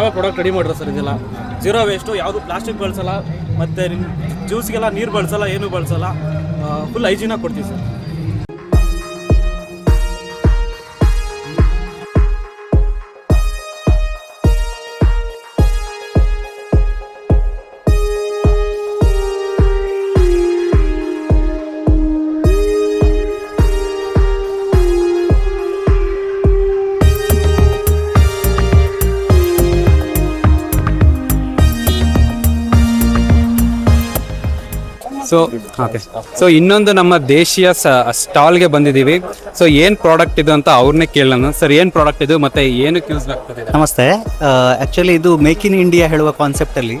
ನಾವೇ product ready ಮಾಡಿರೋ sir ಇದೆಲ್ಲ? ಜೀರೋ ವೇಸ್ಟು ಯಾವುದು ಪ್ಲಾಸ್ಟಿಕ್ ಬಳಸಲ್ಲ, ಮತ್ತು ಜ್ಯೂಸ್ಗೆಲ್ಲ ನೀರು ಬಳಸಲ್ಲ, ಏನು ಬಳಸಲ್ಲ ಫುಲ್ ಹೈಜೀನಾಗಿ ಕೊಡ್ತೀವಿ ಸರ್. ಸೊ ಓಕೆ ಸೊ ಇನ್ನೊಂದು ನಮ್ಮ ದೇಶೀಯ ಸ್ಟಾಲ್ಗೆ ಬಂದಿದ್ದೀವಿ. ಸೊ ಏನು ಪ್ರಾಡಕ್ಟ್ ಇದು ಅಂತ ಅವ್ರನ್ನೇ ಕೇಳೋಣ ಸರ್ ಏನು ಪ್ರಾಡಕ್ಟ್ ಇದು ಮತ್ತೆ ಏನಕ್ಕೆ ಯೂಸ್ ಆಗ್ತದೆ? ನಮಸ್ತೆ. ಆ್ಯಕ್ಚುಲಿ ಇದು ಮೇಕ್ ಇನ್ ಇಂಡಿಯಾ ಹೇಳುವ ಕಾನ್ಸೆಪ್ಟಲ್ಲಿ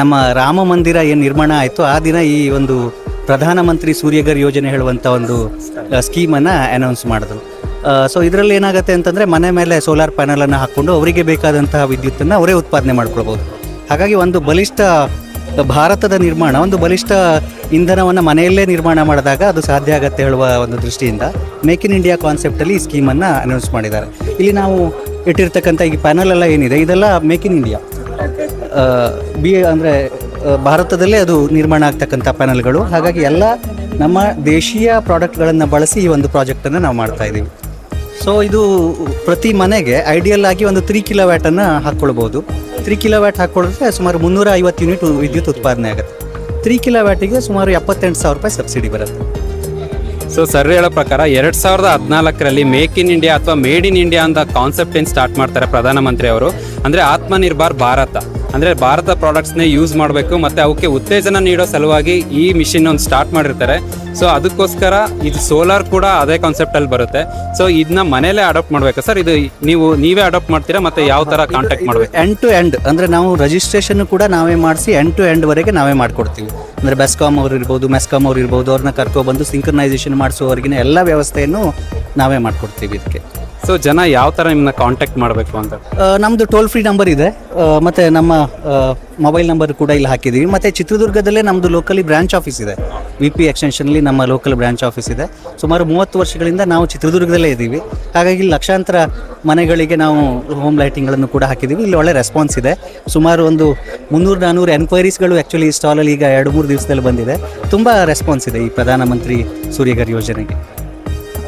ನಮ್ಮ ರಾಮ ಮಂದಿರ ಏನು ನಿರ್ಮಾಣ ಆಯಿತು ಆ ದಿನ ಈ ಒಂದು ಪ್ರಧಾನಮಂತ್ರಿ ಸೂರ್ಯಗರ್ ಯೋಜನೆ ಹೇಳುವಂಥ ಒಂದು ಸ್ಕೀಮನ್ನು ಅನೌನ್ಸ್ ಮಾಡಿದ್ರು. ಸೊ ಇದರಲ್ಲಿ ಏನಾಗುತ್ತೆ ಅಂತಂದರೆ ಮನೆ ಮೇಲೆ ಸೋಲಾರ್ ಪ್ಯಾನಲನ್ನು ಹಾಕ್ಕೊಂಡು ಅವರಿಗೆ ಬೇಕಾದಂತಹ ವಿದ್ಯುತ್ತನ್ನು ಅವರೇ ಉತ್ಪಾದನೆ ಮಾಡ್ಕೊಳ್ಬೋದು. ಹಾಗಾಗಿ ಒಂದು ಬಲಿಷ್ಠ ಭಾರತದ ನಿರ್ಮಾಣ, ಒಂದು ಬಲಿಷ್ಠ ಇಂಧನವನ್ನು ಮನೆಯಲ್ಲೇ ನಿರ್ಮಾಣ ಮಾಡಿದಾಗ ಅದು ಸಾಧ್ಯ ಆಗತ್ತೆ ಹೇಳುವ ಒಂದು ದೃಷ್ಟಿಯಿಂದ ಮೇಕ್ ಇನ್ ಇಂಡಿಯಾ ಕಾನ್ಸೆಪ್ಟಲ್ಲಿ ಈ ಸ್ಕೀಮನ್ನು ಅನೌನ್ಸ್ ಮಾಡಿದ್ದಾರೆ. ಇಲ್ಲಿ ನಾವು ಇಟ್ಟಿರ್ತಕ್ಕಂಥ ಈ ಪ್ಯಾನಲ್ ಎಲ್ಲ ಏನಿದೆ? ಇದೆಲ್ಲ ಮೇಕ್ ಇನ್ ಇಂಡಿಯಾ ಬಿ, ಅಂದರೆ ಭಾರತದಲ್ಲೇ ಅದು ನಿರ್ಮಾಣ ಆಗ್ತಕ್ಕಂಥ ಪ್ಯಾನಲ್ಗಳು ಹಾಗಾಗಿ ಎಲ್ಲ ನಮ್ಮ ದೇಶೀಯ ಪ್ರಾಡಕ್ಟ್ಗಳನ್ನು ಬಳಸಿ ಈ ಒಂದು ಪ್ರಾಜೆಕ್ಟನ್ನು ನಾವು ಮಾಡ್ತಾ ಇದ್ದೀವಿ ಸೊ ಇದು ಪ್ರತಿ ಮನೆಗೆ ಐಡಿಯಲ್ ಆಗಿ ಒಂದು ತ್ರೀ ಕಿಲೋ ವ್ಯಾಟನ್ನು ಹಾಕ್ಕೊಳ್ಬೋದು ತ್ರೀ ಕಿಲೋ ವ್ಯಾಟ್ ಹಾಕ್ಕೊಳ್ಳಿದ್ರೆ ಸುಮಾರು ಮುನ್ನೂರ ಐವತ್ತು ಯೂನಿಟ್ ವಿದ್ಯುತ್ ಉತ್ಪಾದನೆ ಆಗುತ್ತೆ. ತ್ರೀ ಕಿಲೋ ವ್ಯಾಟಿಗೆ ಸುಮಾರು ಎಪ್ಪತ್ತೆಂಟು ಸಾವಿರ ರೂಪಾಯಿ ಸಬ್ಸಿಡಿ ಬರುತ್ತೆ. ಸೊ ಸರ್ ಹೇಳೋ ಪ್ರಕಾರ ಎರಡು ಸಾವಿರದ ಹದಿನಾಲ್ಕರಲ್ಲಿ ಮೇಕ್ ಇನ್ ಇಂಡಿಯಾ ಅಥವಾ ಮೇಡ್ ಇನ್ ಇಂಡಿಯಾ ಅಂತ ಕಾನ್ಸೆಪ್ಟ್ ಏನು ಸ್ಟಾರ್ಟ್ ಮಾಡ್ತಾರೆ ಪ್ರಧಾನಮಂತ್ರಿ ಅವರು? ಅಂದ್ರೆ ಆತ್ಮನಿರ್ಭರ್ ಭಾರತ. ಅಂದ್ರೆ ಭಾರತ ಪ್ರಾಡಕ್ಟ್ಸ್ನೇ ಯೂಸ್ ಮಾಡಬೇಕು ಮತ್ತೆ ಅವಕ್ಕೆ ಉತ್ತೇಜನ ನೀಡೋ ಸಲುವಾಗಿ ಈ ಮಿಷಿನ್ ಒಂದು ಸ್ಟಾರ್ಟ್ ಮಾಡಿರ್ತಾರೆ. ಸೊ ಅದಕ್ಕೋಸ್ಕರ ಇದು ಸೋಲಾರ್ ಕೂಡ ಅದೇ ಕಾನ್ಸೆಪ್ಟಲ್ಲಿ ಬರುತ್ತೆ. ಸೊ ಇದನ್ನ ಮನೆಯಲ್ಲೇ ಅಡಾಪ್ಟ್ ಮಾಡಬೇಕಾ. ಸರ್ ಇದು ನೀವು ನೀವೇ ಅಡಾಪ್ಟ್ ಮಾಡ್ತೀರಾ ಮತ್ತೆ ಯಾವ ತರ ಕಾಂಟ್ಯಾಕ್ಟ್ ಮಾಡಬೇಕು? ಎಂಡ್ ಟು ಎಂಡ್ ಅಂದರೆ ನಾವು ರಿಜಿಸ್ಟ್ರೇಷನ್ ಕೂಡ ನಾವೇ ಮಾಡಿಸಿ ಎಂಡ್ ಟು ಎಂಡ್ ವರೆಗೆ ನಾವೇ ಮಾಡ್ಕೊಡ್ತೀವಿ. ಅಂದರೆ ಬೆಸ್ಕಾಮ್ ಅವ್ರು ಇರ್ಬೋದು ಮೆಸ್ಕಾಮ್ ಅವ್ರು ಇರ್ಬೋದು ಅವ್ರನ್ನ ಕರ್ಕೊಬಂದು ಸಿಂಕ್ರನೈಸೇಷನ್ ಮಾಡಿಸುವವರೆಗಿನ ಎಲ್ಲ ವ್ಯವಸ್ಥೆಯನ್ನು ನಾವೇ ಮಾಡ್ಕೊಡ್ತೀವಿ ಇದಕ್ಕೆ. ಸೊ ಜನ ಯಾವ ತರ ನಿಮ್ಮನ್ನ ಕಾಂಟ್ಯಾಕ್ಟ್ ಮಾಡಬೇಕು ಅಂತ? ನಮ್ಮದು ಟೋಲ್ ಫ್ರೀ ನಂಬರ್ ಇದೆ. ಆ, ಮತ್ತೆ ನಮ್ಮ ಮೊಬೈಲ್ ನಂಬರ್ ಕೂಡ ಇಲ್ಲಿ ಹಾಕಿದ್ದೀವಿ ಮತ್ತೆ ಚಿತ್ರದುರ್ಗದಲ್ಲೇ ನಮ್ಮದು ಲೋಕಲಿ ಬ್ರಾಂಚ್ ಆಫೀಸ್ ಇದೆ. ವಿ ಪಿ ಎಕ್ಸ್ಟೆನ್ಷನ್ಲಿ ನಮ್ಮ ಲೋಕಲ್ ಬ್ರಾಂಚ್ ಆಫೀಸ್ ಇದೆ. ಸುಮಾರು ಮೂವತ್ತು ವರ್ಷಗಳಿಂದ ನಾವು ಚಿತ್ರದುರ್ಗದಲ್ಲೇ ಇದ್ದೀವಿ. ಹಾಗಾಗಿ ಲಕ್ಷಾಂತರ ಮನೆಗಳಿಗೆ ನಾವು ಹೋಮ್ ಲೈಟಿಂಗ್ಗಳನ್ನು ಕೂಡ ಹಾಕಿದ್ದೀವಿ ಇಲ್ಲಿ ಒಳ್ಳೆ ರೆಸ್ಪಾನ್ಸ್ ಇದೆ. ಸುಮಾರು ಒಂದು ಮುನ್ನೂರು ನಾನ್ನೂರು ಎನ್ಕ್ವೈರೀಸ್ಗಳು ಆ್ಯಕ್ಚುಲಿ ಈ ಸ್ಟಾಲಲ್ಲಿ ಈಗ ಎರಡು ಮೂರು ದಿವಸದಲ್ಲಿ ಬಂದಿದೆ. ತುಂಬ ರೆಸ್ಪಾನ್ಸ್ ಇದೆ ಈ ಪ್ರಧಾನಮಂತ್ರಿ ಸೂರ್ಯಗರ್ ಯೋಜನೆಗೆ.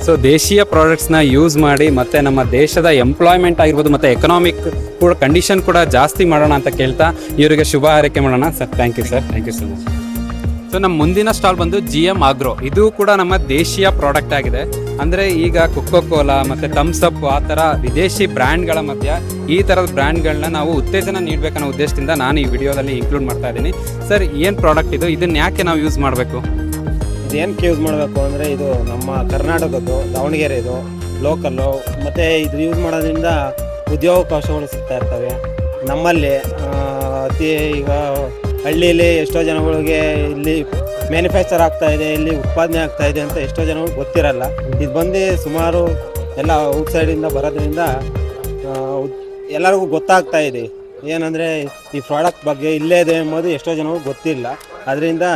ಸೊ ದೇಶೀಯ ಪ್ರಾಡಕ್ಟ್ಸ್ನ ಯೂಸ್ ಮಾಡಿ ಮತ್ತೆ ನಮ್ಮ ದೇಶದ ಎಂಪ್ಲಾಯ್ಮೆಂಟ್ ಆಗಿರ್ಬೋದು ಮತ್ತೆ ಎಕನಾಮಿಕ್ ಕೂಡ ಕಂಡೀಷನ್ ಕೂಡ ಜಾಸ್ತಿ ಮಾಡೋಣ ಅಂತ ಕೇಳ್ತಾ ಇವರಿಗೆ ಶುಭ ಹಾರೈಕೆ ಮಾಡೋಣ. Sir thank you sir thank you so much so ನಮ್ಮ ಮುಂದಿನ ಸ್ಟಾಲ್ ಬಂದು ಜಿ ಎಂ ಆಗ್ರೋ ಇದು ಕೂಡ ನಮ್ಮ ದೇಶೀಯ ಪ್ರಾಡಕ್ಟ್ ಆಗಿದೆ. ಅಂದರೆ ಈಗ ಕೊಕ್ಕೋ ಕೋಲಾ ಮತ್ತು ಥಮ್ಸ್ ಅಪ್ ಆ ಥರ ವಿದೇಶಿ ಬ್ರ್ಯಾಂಡ್ಗಳ ಮಧ್ಯ ಈ ಥರದ ಬ್ರ್ಯಾಂಡ್ಗಳನ್ನ ನಾವು ಉತ್ತೇಜನ ನೀಡಬೇಕನ್ನೋ ಉದ್ದೇಶದಿಂದ ನಾನು ಈ ವಿಡಿಯೋದಲ್ಲಿ ಇನ್ಕ್ಲೂಡ್ ಮಾಡ್ತಾ ಇದ್ದೀನಿ. ಸರ್ ಏನು ಪ್ರಾಡಕ್ಟ್ ಇದು? ಇದನ್ನ ಯಾಕೆ ನಾವು ಯೂಸ್ ಮಾಡಬೇಕು? ಇದೇನಕ್ಕೆ ಯೂಸ್ ಮಾಡಬೇಕು ಅಂದರೆ ಇದು ನಮ್ಮ ಕರ್ನಾಟಕದ್ದು ದಾವಣಗೆರೆ ಇದು ಲೋಕಲ್ಲು ಮತ್ತು ಇದು ಯೂಸ್ ಮಾಡೋದ್ರಿಂದ ಉದ್ಯೋಗಾವಕಾಶಗಳು ಸಿಗ್ತಾ ಇರ್ತವೆ. ನಮ್ಮಲ್ಲಿ ಅತಿ ಈಗ ಹಳ್ಳಿಯಲ್ಲಿ ಎಷ್ಟೋ ಜನಗಳಿಗೆ ಇಲ್ಲಿ ಮ್ಯಾನುಫ್ಯಾಕ್ಚರ್ ಆಗ್ತಾ ಇದೆ, ಇಲ್ಲಿ ಉತ್ಪಾದನೆ ಆಗ್ತಾ ಇದೆ ಅಂತ ಎಷ್ಟೋ ಜನಗಳು ಗೊತ್ತಿರಲ್ಲ. ಇದು ಬಂದು ಸುಮಾರು ಎಲ್ಲ ಔಟ್ಸೈಡಿಂದ ಬರೋದ್ರಿಂದ ಎಲ್ಲರಿಗೂ ಗೊತ್ತಾಗ್ತಾ ಇದೆ. ಏನಂದರೆ ಈ ಪ್ರಾಡಕ್ಟ್ ಬಗ್ಗೆ ಇಲ್ಲೇ ಇದೆ ಎಂಬುದು ಎಷ್ಟೋ ಜನಗಳು ಗೊತ್ತಿಲ್ಲ. ಅದರಿಂದ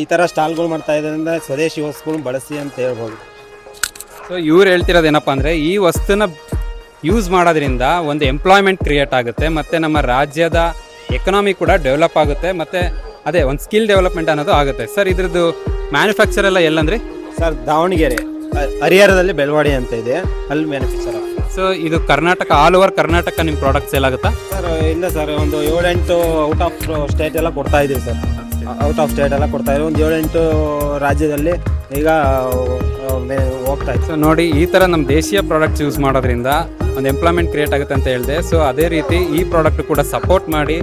ಈ ಥರ ಸ್ಟಾಲ್ಗಳು ಮಾಡ್ತಾ ಇರೋದ್ರಿಂದ ಸ್ವದೇಶಿ ವಸ್ತುಗಳು ಬಳಸಿ ಅಂತ ಹೇಳ್ಬೋದು. ಸೊ ಇವ್ರು ಹೇಳ್ತಿರೋದು ಏನಪ್ಪ ಅಂದರೆ ಈ ವಸ್ತುನ ಯೂಸ್ ಮಾಡೋದ್ರಿಂದ ಒಂದು ಎಂಪ್ಲಾಯ್ಮೆಂಟ್ ಕ್ರಿಯೇಟ್ ಆಗುತ್ತೆ ಮತ್ತು ನಮ್ಮ ರಾಜ್ಯದ ಎಕನಾಮಿ ಕೂಡ ಡೆವಲಪ್ ಆಗುತ್ತೆ ಮತ್ತು ಅದೇ ಒಂದು ಸ್ಕಿಲ್ ಡೆವಲಪ್ಮೆಂಟ್ ಅನ್ನೋದು ಆಗುತ್ತೆ. ಸರ್ ಇದ್ರದ್ದು ಮ್ಯಾನುಫ್ಯಾಕ್ಚರ್ ಎಲ್ಲ ಎಲ್ಲಂದ್ರೆ? ಸರ್ ದಾವಣಗೆರೆ ಹರಿಹರದಲ್ಲಿ ಬೆಳವಾಡಿ ಅಂತ ಇದೆ ಅಲ್ಲಿ ಮ್ಯಾನುಫ್ಯಾಕ್ಚರ್ ಸೊ ಇದು ಕರ್ನಾಟಕ ಆಲ್ ಓವರ್ ಕರ್ನಾಟಕ ನಿಮ್ಮ ಪ್ರಾಡಕ್ಟ್ ಸೇಲ್ ಆಗುತ್ತಾ? ಸರ್ ಇಲ್ಲ ಸರ್ ಒಂದು ಏಳೆಂಟು ಔಟ್ ಆಫ್ ಸ್ಟೇಟ್ ಎಲ್ಲ ಕೊಡ್ತಾ ಇದೀವಿ ಸರ್ ಔಟ್ ಆಫ್ ಸ್ಟೇಟ್ ಎಲ್ಲ ಕೊಡ್ತಾ ಇದ್ರು. ಒಂದು ಏಳೆಂಟು ರಾಜ್ಯದಲ್ಲಿ ಈಗ ಹೋಗ್ತಾ ಇತ್ತು ಸೊ ನೋಡಿ, ಈ ಥರ ನಮ್ಮ ದೇಶೀಯ ಪ್ರಾಡಕ್ಟ್ಸ್ ಯೂಸ್ ಮಾಡೋದ್ರಿಂದ ಒಂದು ಎಂಪ್ಲಾಯ್ಮೆಂಟ್ ಕ್ರಿಯೇಟ್ ಆಗುತ್ತೆ ಅಂತ ಹೇಳಿದೆ. ಸೊ ಅದೇ ರೀತಿ ಈ ಪ್ರಾಡಕ್ಟ್ ಕೂಡ ಸಪೋರ್ಟ್ ಮಾಡಿ,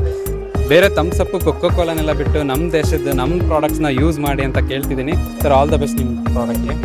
ಬೇರೆ ತಮ್ಸಪ್ಪು ಕೊಕ್ಕೋ ಕೋಲನೆಲ್ಲ ಬಿಟ್ಟು ನಮ್ಮ ದೇಶದ ನಮ್ಮ ಪ್ರಾಡಕ್ಟ್ಸ್ನ ಯೂಸ್ ಮಾಡಿ ಅಂತ ಕೇಳ್ತಿದ್ದೀನಿ. ಸರ್ ಆಲ್ ದ ಬೆಸ್ಟ್ ನಿಮ್ಮ ಪ್ರಾಡಕ್ಟ್ಗೆ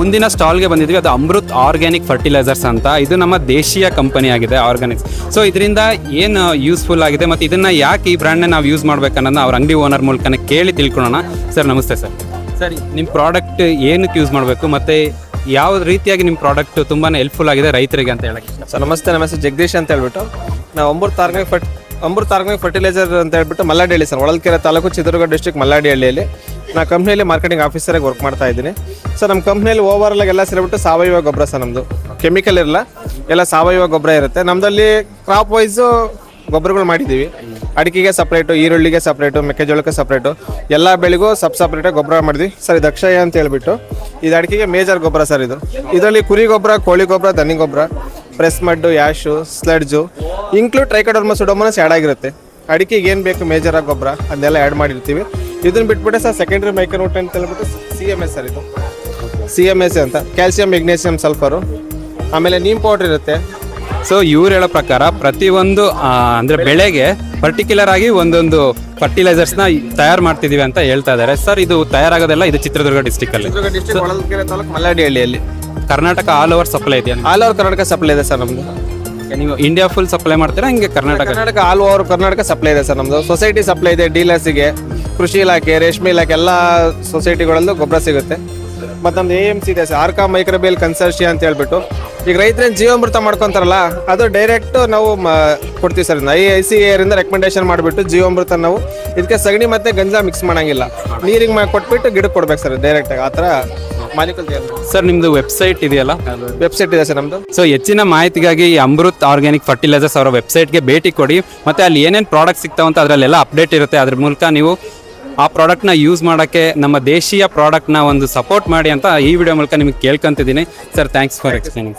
ಮುಂದಿನ ಸ್ಟಾಲ್ಗೆ ಬಂದಿದ್ವಿ ಅದು ಅಮೃತ್ ಆರ್ಗ್ಯಾನಿಕ್ ಫರ್ಟಿಲೈಸರ್ಸ್ ಅಂತ. ಇದು ನಮ್ಮ ದೇಶೀಯ ಕಂಪನಿ ಆಗಿದೆ ಆರ್ಗ್ಯಾನಿಕ್ಸ್. ಸೊ ಇದರಿಂದ ಏನು ಯೂಸ್ಫುಲ್ ಆಗಿದೆ ಮತ್ತು ಇದನ್ನ ಯಾಕೆ ಈ ಬ್ರ್ಯಾಂಡ್ನ ನಾವು ಯೂಸ್ ಮಾಡ್ಬೇಕನ್ನೋದನ್ನ ಅವ್ರ ಅಂಗಡಿ ಓನರ್ ಮೂಲಕನೇ ಕೇಳಿ ತಿಳ್ಕೊಳ್ಳೋಣ ಸರ್ ನಮಸ್ತೆ ಸರ್. ಸರಿ ನಿಮ್ಮ ಪ್ರಾಡಕ್ಟ್ ಏನಕ್ಕೆ ಯೂಸ್ ಮಾಡಬೇಕು ಮತ್ತು ಯಾವ ರೀತಿಯಾಗಿ ನಿಮ್ಮ ಪ್ರಾಡಕ್ಟ್ ತುಂಬಾ ಹೆಲ್ಪ್ಫುಲ್ ಆಗಿದೆ ರೈತರಿಗೆ ಅಂತ ಹೇಳಕ್ಕೆ ಸರ್ ನಮಸ್ತೆ ನಮಸ್ತೆ ಜಗದೀಶ್ ಅಂತ ಹೇಳ್ಬಿಟ್ಟು. ನಾವು ಅಮೃತ್ ಆರ್ಗ್ಯಾನಿಕ್ ಫರ್ಟ್ ಅಮೃತ್ ಆರ್ಗಾನಿಕ್ ಫರ್ಟಿಲೈಸರ್ ಅಂತ ಹೇಳ್ಬಿಟ್ಟು ಮಲ್ಲಾಡಿಹಳ್ಳಿ ಸರ್, ಹೊಳಲ್ಕೆರೆ ತಾಲೂಕು ಚಿತ್ರದುರ್ಗ ಡಿಸ್ಟ್ರಿಕ್ಟ್ ಮಲ್ಲಾಡಿಹಳ್ಳಿಯಲ್ಲಿ. ನಾ ಕಂಪ್ನಿಯಲ್ಲಿ ಮಾರ್ಕೆಟಿಂಗ್ ಆಫೀಸರಾಗಿ ವರ್ಕ್ ಮಾಡ್ತಾ ಇದ್ದೀನಿ. ಸರ್ ನಮ್ಮ ಕಂಪ್ನಿಯಲ್ಲಿ ಓವರ್ ಎಲ್ಲ ಸೇರಿಬಿಟ್ಟು ಸಾವಯವ ಗೊಬ್ಬರ ಸರ್ ನಮ್ಮದು ಕೆಮಿಕಲ್ ಇರಲ್ಲ, ಎಲ್ಲ ಸಾವಯವ ಗೊಬ್ಬರ ಇರುತ್ತೆ. ನಮ್ಮದಲ್ಲಿ ಕ್ರಾಪ್ ವೈಸು ಗೊಬ್ಬರಗಳು ಮಾಡಿದ್ದೀವಿ. ಅಡಿಕೆಗೆ ಸಪ್ರೇಟು ಈರುಳ್ಳಿಗೆ ಸಪ್ರೇಟು ಮೆಕ್ಕೆಜೋಳಕ್ಕೆ ಸಪ್ರೇಟು ಎಲ್ಲ ಬೆಳೆಗೂ ಸಬ್ ಸಪ್ರೇಟಾಗಿ ಗೊಬ್ಬರ ಮಾಡಿದ್ವಿ. ಸರ್, ಇದು ಅಂತ ಹೇಳ್ಬಿಟ್ಟು, ಇದು ಅಡಿಕೆಗೆ ಮೇಜರ್ ಗೊಬ್ಬರ ಸರ್ ಇದು. ಇದರಲ್ಲಿ ಕುರಿ ಗೊಬ್ಬರ, ಕೋಳಿ ಗೊಬ್ಬರ, ದನಿ ಗೊಬ್ಬರ press mud ash sludge include trichoderma pseudomonas add ಆಗಿರುತ್ತೆ. ಅಡಿಕೆಗೆ ಏನು ಬೇಕು? ಮೇಜರ್ ಆಗಿ ಗೊಬ್ಬರ. ಅದನ್ನೆಲ್ಲ ಆ್ಯಡ್ ಮಾಡಿರ್ತೀವಿ. ಇದನ್ನು ಬಿಟ್ಬಿಟ್ಟೆ ಸರ್ ಸೆಕೆಂಡ್ರಿ ಮೈಕ್ರೋಟ್ ಅಂತ ಹೇಳ್ಬಿಟ್ಟು ಸಿ ಎಂ ಎಸ್ ಸರ್ ಇದು. ಸಿ ಎಂ ಎಸ್ ಅಂತ. ಕ್ಯಾಲ್ಸಿಯಂ ಮೆಗ್ನೀಷಿಯಂ ಸಲ್ಫರು ಆಮೇಲೆ ನೀಮ್ ಪೌಡ್ರ್ ಇರುತ್ತೆ. ಸೊ ಇವ್ರು ಹೇಳೋ ಪ್ರಕಾರ ಪ್ರತಿಯೊಂದು ಅಂದರೆ ಬೆಳೆಗೆ ಪರ್ಟಿಕ್ಯುಲರ್ ಆಗಿ ಒಂದೊಂದು ಫರ್ಟಿಲೈಸರ್ಸ್ನ ತಯಾರು ಮಾಡ್ತಿದ್ದೀವಿ ಅಂತ ಹೇಳ್ತಾ ಇದ್ದಾರೆ ಸರ್ ಇದು ತಯಾರಾಗೋದೆಲ್ಲ ಇದು ಚಿತ್ರದುರ್ಗ ಡಿಸ್ಟಿಕ್ ಅಲ್ಲಿ. ಚಿತ್ರದುರ್ಗ ಹಳ್ಳಿಯಲ್ಲಿ ತಾಲೂಕು ಮಲ್ಲಾಡಿಹಳ್ಳಿಯಲ್ಲಿ. ಕರ್ನಾಟಕ ಆಲ್ ಓವರ್ ಸಪ್ಲೈ ಇದೆಯಾ? ಆಲ್ ಓವರ್ ಕರ್ನಾಟಕ ಸಪ್ಲೈ ಇದೆ ಸರ್ ನಮ್ಮದು ನೀವು ಇಂಡಿಯಾ ಫುಲ್ ಸಪ್ಲೈ ಮಾಡ್ತೀರಾ? ಹಿಂಗೆ Karnataka? Karnataka all over Karnataka supply ಇದೆ ಸರ್ ನಮ್ಮದು ಸೊಸೈಟಿ ಸಪ್ಲೈ ಇದೆ ಡೀಲರ್ಸಿಗೆ ಕೃಷಿ ಇಲಾಖೆ ರೇಷ್ಮೆ ಇಲಾಖೆ ಎಲ್ಲ ಸೊಸೈಟಿಗಳಲ್ಲೂ ಗೊಬ್ಬರ ಸಿಗುತ್ತೆ. ಮತ್ತು ನಮ್ದು ಎ ಎಂ ಸಿ ಇದೆ ಸರ್ ಆರ್ಕಾ ಮೈಕ್ರೋಬೇಲ್ ಕನ್ಸರ್ಷಿ ಅಂತ ಹೇಳ್ಬಿಟ್ಟು. ಈಗ ರೈತರೇನು ಜೀವಾಮೃತ ಮಾಡ್ಕೊಂತಾರಲ್ಲ ಅದು ಡೈರೆಕ್ಟ್ ನಾವು ಮ- ಕೊಡ್ತೀವಿ ಸರ್ ಐ ಐ ಸಿ ಇಂದ ರೆಕಮೆಂಡೇಶನ್ ಮಾಡಿಬಿಟ್ಟು ಜೀವಾಮೃತ ನಾವು ಇದಕ್ಕೆ ಸಗಣಿ ಮತ್ತು ಗಂಜಾ ಮಿಕ್ಸ್ ಮಾಡಂಗಿಲ್ಲ. ನೀರಿಗೆ ಮಾ ಕೊಟ್ಬಿಟ್ಟು ಗಿಡಕ್ಕೆ ಕೊಡ್ಬೇಕು ಸರ್ ಡೈರೆಕ್ಟಾಗಿ ಆ ಥರ ಸರ್, ನಿಮ್ದು ವೆಬ್ಸೈಟ್ ಇದೆಯಲ್ಲ? ವೆಬ್ಸೈಟ್ ಇದೆ ಸರ್ ನಮ್ದು. ಸೊ ಹೆಚ್ಚಿನ ಮಾಹಿತಿಗಾಗಿ ಅಮೃತ್ ಆರ್ಗ್ಯಾನಿಕ್ ಫರ್ಟಿಲೈಸರ್ಸ್ ಅವರ ವೆಬ್ಸೈಟ್ಗೆ ಭೇಟಿ ಕೊಡಿ. ಮತ್ತೆ ಅಲ್ಲಿ ಏನೇನು ಪ್ರಾಡಕ್ಟ್ ಸಿಗ್ತಾವಂತ ಅದರಲ್ಲೆಲ್ಲ ಅಪ್ಡೇಟ್ ಇರುತ್ತೆ. ಅದ್ರ ಮೂಲಕ ನೀವು ಆ ಪ್ರಾಡಕ್ಟ್ನ ಯೂಸ್ ಮಾಡೋಕ್ಕೆ ನಮ್ಮ ದೇಶೀಯ ಪ್ರಾಡಕ್ಟ್ನ ಒಂದು ಸಪೋರ್ಟ್ ಮಾಡಿ ಅಂತ ಈ ವಿಡಿಯೋ ಮೂಲಕ ನಿಮಗೆ ಕೇಳ್ಕೊಂತಿದ್ದೀನಿ. Sir thanks for explaining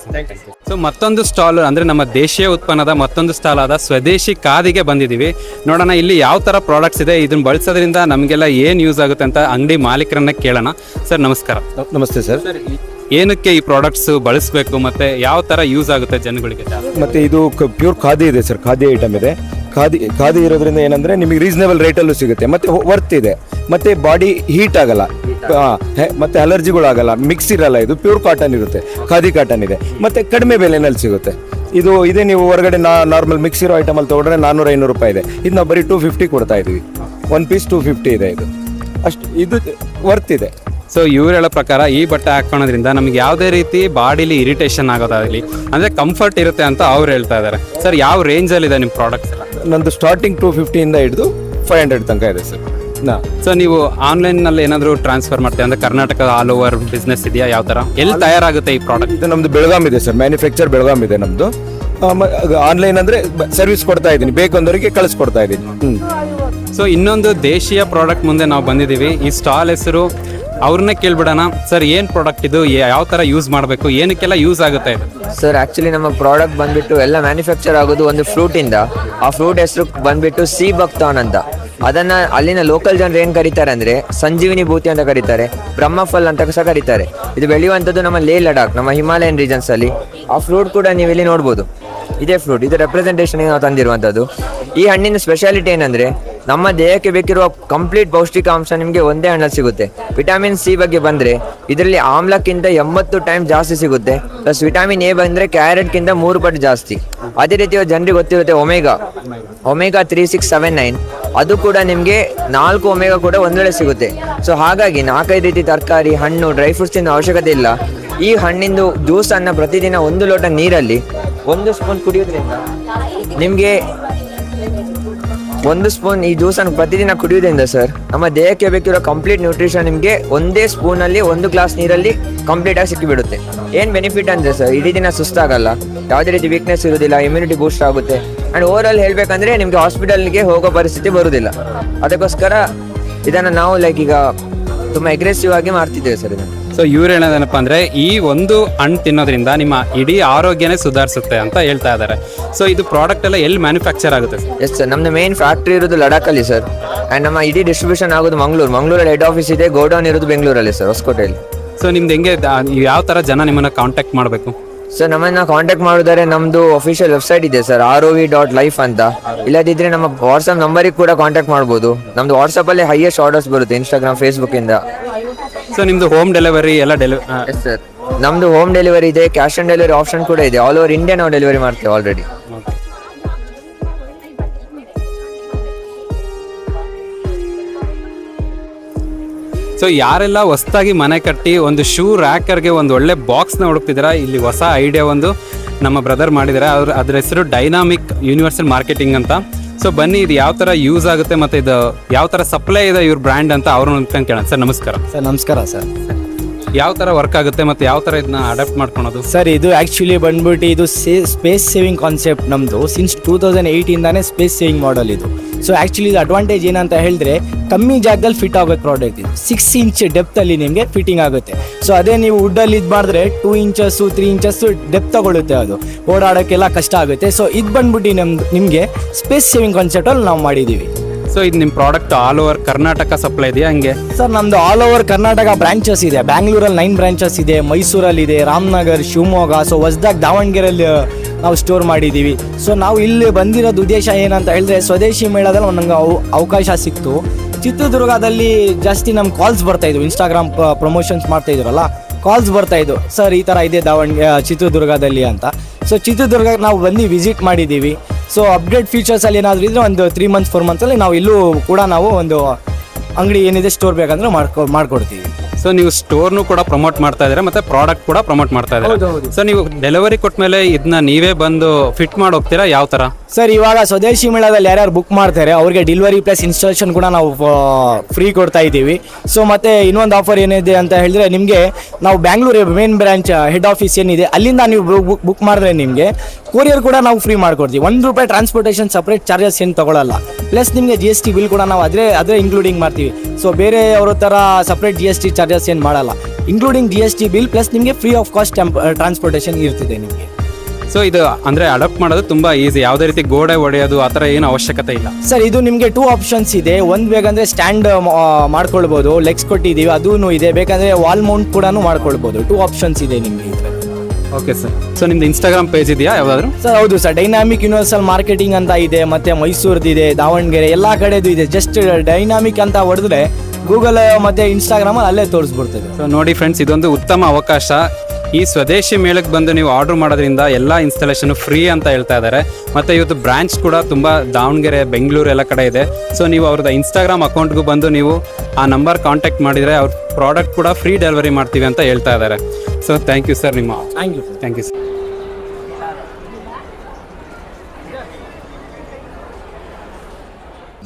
so ಮತ್ತೊಂದು ಸ್ಟಾಲ್ ಅಂದರೆ ನಮ್ಮ ದೇಶೀಯ ಉತ್ಪನ್ನದ ಮತ್ತೊಂದು ಸ್ಟಾಲ್ ಆದ ಸ್ವದೇಶಿ ಖಾದಿಗೆ ಬಂದಿದ್ದೀವಿ. ನೋಡೋಣ ಇಲ್ಲಿ ಯಾವ ಥರ ಪ್ರಾಡಕ್ಟ್ಸ್ ಇದೆ ಇದನ್ನ ಬಳಸೋದ್ರಿಂದ ನಮಗೆಲ್ಲ ಏನು ಯೂಸ್ ಆಗುತ್ತೆ ಅಂತ ಅಂಗಡಿ ಮಾಲೀಕರನ್ನ ಕೇಳೋಣ. ಸರ್ ನಮಸ್ಕಾರ. ನಮಸ್ತೆ ಸರ್ ಏನಕ್ಕೆ ಈ ಪ್ರಾಡಕ್ಟ್ಸ್ ಬಳಸಬೇಕು ಮತ್ತೆ ಯಾವ ಥರ ಯೂಸ್ ಆಗುತ್ತೆ ಜನಗಳಿಗೆ? ಮತ್ತೆ ಇದು ಪ್ಯೂರ್ ಖಾದಿ ಇದೆ ಸರ್ ಖಾದಿ ಐಟಮ್ ಇದೆ. ಖಾದಿ ಖಾದಿ ಇರೋದ್ರಿಂದ ಏನಂದ್ರೆ ನಿಮಗೆ ರೀಸನೇಬಲ್ ರೇಟಲ್ಲೂ ಸಿಗುತ್ತೆ. ಮತ್ತೆ ವರ್ತ್ ಇದೆ. ಮತ್ತೆ ಬಾಡಿ ಹೀಟ್ ಆಗಲ್ಲ. ಮತ್ತೆ ಅಲರ್ಜಿಗಳು ಆಗಲ್ಲ. ಮಿಕ್ಸ್ ಇರಲ್ಲ. ಇದು ಪ್ಯೂರ್ ಕಾಟನ್ ಇರುತ್ತೆ. ಖಾದಿ ಕಾಟನ್ ಇದೆ. ಮತ್ತೆ ಕಡಿಮೆ ಬೆಲೆನಲ್ಲಿ ಸಿಗುತ್ತೆ. ಇದು ಇದೇ ನೀವು ಹೊರಗಡೆ ನಾ ನಾರ್ಮಲ್ ಮಿಕ್ಸ್ ಇರೋ ಐಟಮಲ್ಲಿ ತೊಗೊಂಡ್ರೆ ನಾನ್ನೂರ ಐನೂರು ರೂಪಾಯಿ ಇದೆ. ಇದು ನಾವು ಬರೀ ಟೂ ಫಿಫ್ಟಿ ಕೊಡ್ತಾ ಇದೀವಿ ಒನ್ ಪೀಸ್ ಟೂ ಫಿಫ್ಟಿ ಇದೆ ಇದು. ಅಷ್ಟು ಇದು ವರ್ತ್ ಇದೆ. ಸೊ ಇವ್ರು ಹೇಳೋ ಪ್ರಕಾರ ಈ ಬಟ್ಟೆ ಹಾಕೋಳೋದ್ರಿಂದ ನಮ್ಗೆ ಯಾವುದೇ ರೀತಿ ಬಾಡಿಲಿ ಇರಿಟೇಷನ್ ಆಗೋದಾಗಲಿ ಅಂದರೆ ಕಂಫರ್ಟ್ ಇರುತ್ತೆ ಅಂತ ಅವ್ರು ಹೇಳ್ತಾ ಇದ್ದಾರೆ ಸರ್ ಯಾವ ರೇಂಜಲ್ಲಿ ಇದೆ ನಿಮ್ಮ ಪ್ರಾಡಕ್ಟ್ಸ್ ಎಲ್ಲ ನಂದು ಸ್ಟಾರ್ಟಿಂಗ್ ಟೂ ಫಿಫ್ಟಿಯಿಂದ ಹಿಡಿದು ಫೈವ್ ಹಂಡ್ರೆಡ್ ತನಕ ಇದೆ ಸರ್ ನಾ. ಸೊ ನೀವು ಆನ್ಲೈನ್ನಲ್ಲಿ ಏನಾದರೂ ಟ್ರಾನ್ಸ್ಫರ್ ಮಾಡ್ತೀವಿ ಅಂದರೆ ಕರ್ನಾಟಕ ಆಲ್ ಓವರ್ ಬಿಸ್ನೆಸ್ ಇದೆಯಾ? ಯಾವ ಥರ ಎಲ್ಲಿ ತಯಾರಾಗುತ್ತೆ ಈ ಪ್ರಾಡಕ್ಟ್ ಇದು ನಮ್ಮದು ಬೆಳಗಾಂ ಇದೆ ಸರ್ ಮ್ಯಾನುಫ್ಯಾಕ್ಚರ್ ಬೆಳಗಾಂ ಇದೆ ನಮ್ಮದು ಆನ್ಲೈನ್ ಅಂದರೆ ಸರ್ವಿಸ್ ಕೊಡ್ತಾ ಇದ್ದೀನಿ. ಬೇಕಂದವರಿಗೆ ಕಳಿಸ್ಕೊಡ್ತಾ ಇದ್ದೀನಿ. ಸೊ ಇನ್ನೊಂದು ದೇಶೀಯ ಪ್ರಾಡಕ್ಟ್ ಮುಂದೆ ನಾವು ಬಂದಿದ್ದೀವಿ. ಈ ಸ್ಟಾಲ್ ಹೆಸರು ಅವ್ರನ್ನೇ ಕೇಳ್ಬಿಡೋಣ. ಸರ್, ಏನು ಪ್ರಾಡಕ್ಟ್ ಇದು? ಯಾವ ಥರ ಯೂಸ್ ಮಾಡಬೇಕು? ಏನಕ್ಕೆಲ್ಲ ಯೂಸ್ ಆಗುತ್ತೆ? ಸರ್ ಆಕ್ಚುಲಿ ನಮ್ಮ ಪ್ರಾಡಕ್ಟ್ ಬಂದ್ಬಿಟ್ಟು ಎಲ್ಲ ಮ್ಯಾನುಫ್ಯಾಕ್ಚರ್ ಆಗೋದು ಒಂದು ಫ್ರೂಟ್ ಇಂದ. ಆ ಫ್ರೂಟ್ ಹೆಸರು ಬಂದ್ಬಿಟ್ಟು ಸಿ ಬಕ್ತಾನ್ ಅಂತ. ಅದನ್ನ ಅಲ್ಲಿನ ಲೋಕಲ್ ಜನರು ಏನು ಕರೀತಾರೆ ಅಂದ್ರೆ, ಸಂಜೀವಿನಿ ಭೂತಿ ಅಂತ ಕರೀತಾರೆ, ಬ್ರಹ್ಮಫಲ್ ಅಂತ ಸಹ ಕರೀತಾರೆ. ಇದು ಬೆಳೆಯುವಂಥದ್ದು ನಮ್ಮ ಲೇ ಲಡಾಖ್, ನಮ್ಮ ಹಿಮಾಲಯನ್ ರೀಜನ್ಸ್ ಅಲ್ಲಿ. ಆ ಫ್ರೂಟ್ ಕೂಡ ನೀವು ಇಲ್ಲಿ ನೋಡ್ಬೋದು. ಇದೇ ಫ್ರೂಟ್ ಇದು ರೆಪ್ರೆಸೆಂಟೇಷನ್ ನಾವು ತಂದಿರುವಂಥದ್ದು. ಈ ಹಣ್ಣಿನ ಸ್ಪೆಷಾಲಿಟಿ ಏನಂದ್ರೆ, ನಮ್ಮ ದೇಹಕ್ಕೆ ಬೇಕಿರುವ ಕಂಪ್ಲೀಟ್ ಪೌಷ್ಟಿಕಾಂಶ ನಿಮಗೆ ಒಂದೇ ಹಣ್ಣಲ್ಲಿ ಸಿಗುತ್ತೆ. ವಿಟಮಿನ್ ಸಿ ಬಗ್ಗೆ ಬಂದ್ರೆ, ಇದರಲ್ಲಿ ಆಮ್ಲಕ್ಕಿಂತ ಎಂಬತ್ತು ಟೈಮ್ ಜಾಸ್ತಿ ಸಿಗುತ್ತೆ. ಪ್ಲಸ್ ವಿಟಮಿನ್ ಎ ಬಂದ್ರೆ ಕ್ಯಾರೆಟ್ಗಿಂತ ಮೂರು ಪಟ್ಟು ಜಾಸ್ತಿ. ಅದೇ ರೀತಿ ಜನರಿಗೆ ಗೊತ್ತಿರುತ್ತೆ omega. Omega three six seven nine ಅದು ಕೂಡ ನಿಮಗೆ ನಾಲ್ಕು ಒಮೆಗಾ ಕೂಡ ಒಂದೊಳ್ಳೆ ಸಿಗುತ್ತೆ. ಸೊ ಹಾಗಾಗಿ ನಾಲ್ಕೈದು ರೀತಿ ತರಕಾರಿ, ಹಣ್ಣು ಡ್ರೈ ಫ್ರೂಟ್ಸ್ ತಿನ್ನೋ ಅವಶ್ಯಕತೆ ಇಲ್ಲ. ಈ ಹಣ್ಣಿಂದು ಜ್ಯೂಸನ್ನು ಪ್ರತಿದಿನ ಒಂದು ಲೋಟ ನೀರಲ್ಲಿ ಒಂದು ಸ್ಪೂನ್ ಕುಡಿಯೋದ್ರಿಂದ ನಿಮಗೆ ಒಂದು ಸ್ಪೂನ್ ಈ ಜ್ಯೂಸನ್ನು ಪ್ರತಿದಿನ ಕುಡಿಯೋದ್ರಿಂದ ಸರ್ ನಮ್ಮ ದೇಹಕ್ಕೆ ಬೇಕಿರೋ ಕಂಪ್ಲೀಟ್ ನ್ಯೂಟ್ರಿಷನ್ ನಿಮಗೆ ಒಂದೇ ಸ್ಪೂನಲ್ಲಿ ಒಂದು ಗ್ಲಾಸ್ ನೀರಲ್ಲಿ ಕಂಪ್ಲೀಟ್ ಆಗಿ ಸಿಕ್ಕಿಬಿಡುತ್ತೆ. ಏನು ಬೆನಿಫಿಟ್ ಅಂದರೆ ಸರ್ ಇಡೀ ದಿನ ಸುಸ್ತಾಗಲ್ಲ. ಯಾವುದೇ ರೀತಿ ವೀಕ್ನೆಸ್ ಇರೋದಿಲ್ಲ ಇಮ್ಯುನಿಟಿ ಬೂಸ್ಟ್ ಆಗುತ್ತೆ. ಆ್ಯಂಡ್ ಓವರ್ ಆಲ್ ಹೇಳಬೇಕಂದ್ರೆ ನಿಮಗೆ ಹಾಸ್ಪಿಟಲ್ಗೆ ಹೋಗೋ ಪರಿಸ್ಥಿತಿ ಬರುವುದಿಲ್ಲ. ಅದಕ್ಕೋಸ್ಕರ ಇದನ್ನು ನಾವು ಲೈಕ್ ಈಗ ತುಂಬ ಅಗ್ರೆಸಿವ್ ಆಗಿ ಮಾಡ್ತಿದ್ದೇವೆ ಸರ್ ಇದನ್ನು. ಸೊ ಇವ್ರು ಹೇಳೋದೇನಪ್ಪ ಅಂದರೆ ಈ ಒಂದು ಹಣ್ಣು ತಿನ್ನೋದ್ರಿಂದ ನಿಮ್ಮ ಇಡೀ ಆರೋಗ್ಯನೇ ಸುಧಾರಿಸುತ್ತೆ ಅಂತ ಹೇಳ್ತಾ ಇದ್ದಾರೆ ಸೊ ಇದು ಪ್ರಾಡಕ್ಟ್ ಎಲ್ಲ ಎಲ್ಲಿ ಮ್ಯಾನುಫ್ಯಾಕ್ಚರ್ ಆಗುತ್ತೆ ಸರ್ ಎಸ್ ಸರ್ ನಮ್ದು ಮೇನ್ ಫ್ಯಾಕ್ಟ್ರಿ ಇರೋದು ಲಡಾಖಲ್ಲಿ ಸರ್ ಆ್ಯಂಡ್ ನಮ್ಮ ಇಡೀ ಡಿಸ್ಟ್ರಿಬ್ಯೂಷನ್ ಆಗೋದು ಮಂಗ್ಳೂರು. ಮಂಗ್ಳೂರಲ್ಲಿ ಹೆಡ್ ಆಫೀಸ್ ಇದೆ ಗೋಡೌನ್ ಇರೋದು ಬೆಂಗಳೂರಲ್ಲಿ ಸರ್ ಹೊಸಕೋಟೆಯಲ್ಲಿ. ಸೊ ನಿಮ್ದು ಹೆಂಗೆ ಯಾವ ಥರ ಜನ ನಿಮ್ಮನ್ನು ಕಾಂಟ್ಯಾಕ್ಟ್ ಮಾಡಬೇಕು? ಸರ್ ನಮ್ಮನ್ನ ಕಾಂಟ್ಯಾಕ್ಟ್ ಮಾಡಿದರೆ ನಮ್ಮದು ಅಫಿಷಿಯಲ್ ವೆಬ್ಸೈಟ್ ಇದೆ sir R O V dot life ಅಂತ. ಇಲ್ಲದಿದ್ರೆ ನಮ್ಮ ವಾಟ್ಸಪ್ ನಂಬರಿಗೆ ಕೂಡ ಕಾಂಟ್ಯಾಕ್ಟ್ ಮಾಡ್ಬೋದು. ನಮ್ದು ವಾಟ್ಸಪ್ಪಲ್ಲಿ ಹೈಯೆಸ್ಟ್ ಆರ್ಡರ್ಸ್ ಬರುತ್ತೆ ಇನ್ಸ್ಟಾಗ್ರಾಮ್ ಫೇಸ್ಬುಕ್ ಇಂದ. ಸೊ ನಿಮ್ದು ಹೋಮ್ ಡೆಲಿವರಿ ಎಲ್ಲ ಡೆಲಿವರಿ ಎಸ್ ಸರ್ ನಮ್ದು ಹೋಮ್ ಡೆಲಿವರಿ ಇದೆ ಕ್ಯಾಶ್ ಆನ್ ಡೆಲಿವರಿ ಆಪ್ಷನ್ ಕೂಡ ಇದೆ. ಆಲ್ ಓವರ್ ಇಂಡಿಯಾ ನಾವು ಡೆಲಿವರಿ ಮಾಡ್ತೇವೆ ಆಲ್ರೆಡಿ ಸೊ ಯಾರೆಲ್ಲ ಹೊಸ್ತಾಗಿ ಮನೆ ಕಟ್ಟಿ ಒಂದು ಶೂ ರ್ಯಾಕರ್ಗೆ ಒಂದು ಒಳ್ಳೆ ಬಾಕ್ಸ್ನ ಹುಡುಕ್ತಿದ್ದೀರಾ? ಇಲ್ಲಿ ಹೊಸ ಐಡಿಯಾ ಒಂದು ನಮ್ಮ ಬ್ರದರ್ ಮಾಡಿದ್ದಾರೆ. ಅವ್ರ ಅದ್ರ ಹೆಸರು ಡೈನಾಮಿಕ್ ಯೂನಿವರ್ಸಲ್ ಮಾರ್ಕೆಟಿಂಗ್ ಅಂತ. ಸೊ ಬನ್ನಿ, ಇದು ಯಾವ ತರ ಯೂಸ್ ಆಗುತ್ತೆ ಮತ್ತೆ ಇದು ಯಾವ ತರ ಸಪ್ಲೈ ಇದೆ ಇವ್ರ ಬ್ರ್ಯಾಂಡ್ ಅಂತ ಅವ್ರನ್ನ ಕೇಳೋಣ. ಸರ್, ನಮಸ್ಕಾರ. ಸರ್ ನಮಸ್ಕಾರ ಸರ್. ಯಾವ ತರ ವರ್ಕ್ ಆಗುತ್ತೆ ಮತ್ತೆ ಯಾವ ತರ ಇದನ್ನ ಅಡಾಪ್ಟ್ ಮಾಡ್ಕೊಳೋದು? ಸರ್ ಇದು ಆ್ಯಕ್ಚುಲಿ ಬಂದ್ಬಿಟ್ಟು ಇದು ಸ್ಪೇಸ್ ಸೇವಿಂಗ್ ಕಾನ್ಸೆಪ್ಟ್ ನಮ್ಮದು ಸಿನ್ಸ್ ಟೂ ತೌಸಂಡ್ ಏಯ್ಟಿಂದಾನೇ ಸ್ಪೇಸ್ ಸೇವಿಂಗ್ ಮಾಡಲ್ ಇದು. ಸೊ ಆ್ಯಕ್ಚುಲಿ ಇದು ಅಡ್ವಾಂಟೇಜ್ ಏನಂತ ಹೇಳಿದ್ರೆ ಕಮ್ಮಿ ಜಾಗದಲ್ಲಿ ಫಿಟ್ ಆಗೋದು ಪ್ರಾಡಕ್ಟ್ ಇದು. ಸಿಕ್ಸ್ ಇಂಚ್ ಡೆಪ್ತಲ್ಲಿ ನಿಮಗೆ ಫಿಟ್ಟಿಂಗ್ ಆಗುತ್ತೆ. ಸೊ ಅದೇ ನೀವು ವುಡ್ಡಲ್ಲಿ ಇದು ಮಾಡಿದ್ರೆ two inches three inches depth ತಗೊಳುತ್ತೆ ಅದು. ಓಡಾಡೋಕ್ಕೆಲ್ಲ ಕಷ್ಟ ಆಗುತ್ತೆ. ಸೊ ಇದು ಬಂದ್ಬಿಟ್ಟು ನಮ್ದು, ನಿಮಗೆ ಸ್ಪೇಸ್ ಸೇವಿಂಗ್ ಕಾನ್ಸೆಪ್ಟಲ್ಲಿ ನಾವು ಮಾಡಿದ್ದೀವಿ ಸೊ ಇದು ನಿಮ್ಮ product all over Karnataka supply ಇದೆಯಾ? ಹಂಗೆ? ಸರ್ ನಮ್ದು ಆಲ್ ಓವರ್ ಕರ್ನಾಟಕ ಬ್ರಾಂಚಸ್ ಇದೆ. ಬ್ಯಾಂಗ್ಳೂರಲ್ಲಿ ನೈನ್ ಬ್ರಾಂಚಸ್ ಇದೆ ಮೈಸೂರಲ್ಲಿ ಇದೆ ರಾಮನಗರ್ ಶಿವಮೊಗ್ಗ ಸೊ ಹೊಸ್ದಾಗಿ ದಾವಣಗೆರೆಯಲ್ಲಿ ನಾವು ಸ್ಟೋರ್ ಮಾಡಿದ್ದೀವಿ ಸೊ ನಾವು ಇಲ್ಲಿ ಬಂದಿರೋದು ಉದ್ದೇಶ ಏನಂತ ಹೇಳಿದ್ರೆ, ಸ್ವದೇಶಿ ಮೇಳದಲ್ಲಿ ಅವ, ಅವಕಾಶ ಸಿಕ್ತು. ಚಿತ್ರದುರ್ಗದಲ್ಲಿ ಜಾಸ್ತಿ ನಮ್ಮ ಕಾಲ್ಸ್ ಬರ್ತಾ ಇದ್ವು. ಇನ್ಸ್ಟಾಗ್ರಾಮ್ ಪ್ರಮೋಷನ್ಸ್ ಮಾಡ್ತಾ ಇದ್ರಲ್ಲ ಕಾಲ್ಸ್ ಬರ್ತಾ ಇದ್ವು. ಸರ್ ಈ ಥರ ಇದೆ ದಾವಣಗೆ ಚಿತ್ರದುರ್ಗದಲ್ಲಿ ಅಂತ. ಸೊ ಚಿತ್ರದುರ್ಗಕ್ಕೆ ನಾವು ಬಂದು ವಿಸಿಟ್ ಮಾಡಿದ್ದೀವಿ ಸೊ ಅಪ್ಡೇಟ್ ಫೀಚರ್ಸಲ್ಲಿ ಏನಾದರೂ ಇದ್ರೆ ಒಂದು ತ್ರೀ ಮಂತ್ಸ್ ಫೋರ್ ಮಂತ್ಸಲ್ಲಿ ನಾವು ಇಲ್ಲೂ ಕೂಡ ನಾವು ಒಂದು ಅಂಗಡಿ ಏನಿದೆ ಸ್ಟೋರ್ ಬೇಕಂದ್ರೆ ಮಾಡ್ಕೊ ಮಾಡ್ಕೊಡ್ತೀವಿ. ಸೊ ನೀವು ಸ್ಟೋರ್ನು ಕೂಡ ಪ್ರಮೋಟ್ ಮಾಡ್ತಾ ಇದ್ದೀರಾ ಮತ್ತೆ ಪ್ರಾಡಕ್ಟ್ ಕೂಡ ಪ್ರಮೋಟ್ ಮಾಡ್ತಾ ಇದ್ದಾರೆ? ಹೌದು. ಸೊ ನೀವು ಡೆಲಿವರಿ ಕೊಟ್ಟ ಮೇಲೆ ಇದನ್ನ ನೀವೇ ಬಂದು ಫಿಟ್ ಮಾಡಿ ಹೋಗ್ತೀರಾ? ಯಾವ ಥರ ಸರ್, ಇವಾಗ ಸ್ವದೇಶಿ ಮೇಳದಲ್ಲಿ ಯಾರ್ಯಾರು ಬುಕ್ ಮಾಡ್ತಾರೆ, ಅವ್ರಿಗೆ ಡೆಲಿವರಿ ಪ್ಲಸ್ ಇನ್ಸ್ಟಾಲೇಷನ್ ಕೂಡ ನಾವು ಫ್ರೀ ಕೊಡ್ತಾ ಇದ್ದೀವಿ. ಸೊ ಮತ್ತೆ ಇನ್ನೊಂದು ಆಫರ್ ಏನಿದೆ ಅಂತ ಹೇಳಿದ್ರೆ, ನಿಮಗೆ ನಾವು Bangalore main branch head office ಏನಿದೆ, ಅಲ್ಲಿಂದ ನೀವು ಬುಕ್ ಬುಕ್ ಮಾಡಿದ್ರೆ ನಿಮಗೆ ಕೊರಿಯರ್ ಕೂಡ ನಾವು ಫ್ರೀ ಮಾಡ್ಕೊಡ್ತೀವಿ. ಒಂದು ರೂಪಾಯಿ ಟ್ರಾನ್ಸ್ಪೋರ್ಟೇಷನ್ ಸಪ್ರೇಟ್ ಚಾರ್ಜಸ್ ಏನು ತಗೊಳ್ಳಲ್ಲ ಪ್ಲಸ್ ನಿಮಗೆ ಜಿ ಎಸ್ ಟಿ ಬಿಲ್ ಕೂಡ ನಾವು ಅದೇ ಅದೇ ಇನ್ಕ್ಲೂಡಿಂಗ್ ಮಾಡ್ತೀವಿ. ಸೊ ಬೇರೆ ಅವರ ಥರ separate G S T charges ಏನು ಮಾಡಲ್ಲ. Including G S T bill plus ನಿಮಗೆ ಫ್ರೀ ಆಫ್ ಕಾಸ್ಟ್ ಟ್ರಾನ್ಸ್ಪೋರ್ಟೇಷನ್ ಇರ್ತಿದೆ ನಿಮಗೆ. ಸೊ ಇದು ಅಂದ್ರೆ ಅಡಾಪ್ಟ್ ಮಾಡೋದು ತುಂಬಾ ಈಸಿ ಯಾವುದೇ ರೀತಿ ಗೋಡೆ ಒಡೆಯೋದು ಆ ಥರ ಏನು ಅವಶ್ಯಕತೆ ಇಲ್ಲ. ಸರ್ ಇದು ನಿಮಗೆ ಟೂ ಆಪ್ಷನ್ಸ್ ಇದೆ. ಒಂದು ಬೇಕಂದ್ರೆ ಸ್ಟ್ಯಾಂಡ್ ಮಾಡ್ಕೊಳ್ಬೋದು ಲೆಗ್ಸ್ ಕೊಟ್ಟಿದ್ದೀವಿ ಅದೂ ಇದೆ. ಬೇಕಂದ್ರೆ ವಾಲ್ ಮೌಂಟ್ ಕೂಡ ಮಾಡ್ಕೊಳ್ಬೋದು. ಟೂ ಆಪ್ಷನ್ಸ್ ಇದೆ ನಿಮಗೆ ಇದರಲ್ಲಿ ಓಕೆ ಸರ್ ಸೊ ನಿಮ್ದು ಇನ್ಸ್ಟಾಗ್ರಾಮ್ ಪೇಜ್ ಇದೆಯಾ ಯಾವ್ದಾದ್ರು ಸರ್ ಹೌದು ಸರ್ ಡೈನಾಮಿಕ್ ಯೂನಿವರ್ಸಲ್ ಮಾರ್ಕೆಟಿಂಗ್ ಅಂತ ಇದೆ ಮತ್ತೆ ಮೈಸೂರ್ದು ಇದೆ ದಾವಣಗೆರೆ ಎಲ್ಲ ಕಡೆದು ಇದೆ. ಜಸ್ಟ್ ಡೈನಾಮಿಕ್ ಅಂತ ಹೊಡೆದ್ರೆ ಗೂಗಲ್ ಮತ್ತೆ ಇನ್ಸ್ಟಾಗ್ರಾಮ್ ಅಲ್ಲೇ ತೋರಿಸ್ಬಿಡ್ತದೆ. ಸೊ ನೋಡಿ ಫ್ರೆಂಡ್ಸ್ ಇದೊಂದು ಉತ್ತಮ ಅವಕಾಶ. ಈ ಸ್ವದೇಶಿ ಮೇಳಕ್ಕೆ ಬಂದು ನೀವು ಆರ್ಡರ್ ಮಾಡೋದ್ರಿಂದ ಎಲ್ಲ ಇನ್ಸ್ಟಾಲೇಷನ್ ಫ್ರೀ ಅಂತ ಹೇಳ್ತಾ ಇದ್ದಾರೆ ಮತ್ತು ಇವತ್ತು ಬ್ರಾಂಚ್ ಕೂಡ ತುಂಬ ದಾವಣಗೆರೆ ಬೆಂಗಳೂರು ಎಲ್ಲ ಕಡೆ ಇದೆ. ಸೊ ನೀವು ಅವ್ರದ್ದು ಇನ್ಸ್ಟಾಗ್ರಾಮ್ ಅಕೌಂಟ್ಗೂ ಬಂದು ನೀವು ಆ ನಂಬರ್ ಕಾಂಟ್ಯಾಕ್ಟ್ ಮಾಡಿದರೆ ಅವ್ರ ಪ್ರಾಡಕ್ಟ್ ಕೂಡ ಫ್ರೀ ಡೆಲಿವರಿ ಮಾಡ್ತೀವಿ ಅಂತ ಹೇಳ್ತಾ ಇದ್ದಾರೆ ಸೊ ಥ್ಯಾಂಕ್ ಯು ಸರ್ ನಿಮ್ಮ thank you thank you sir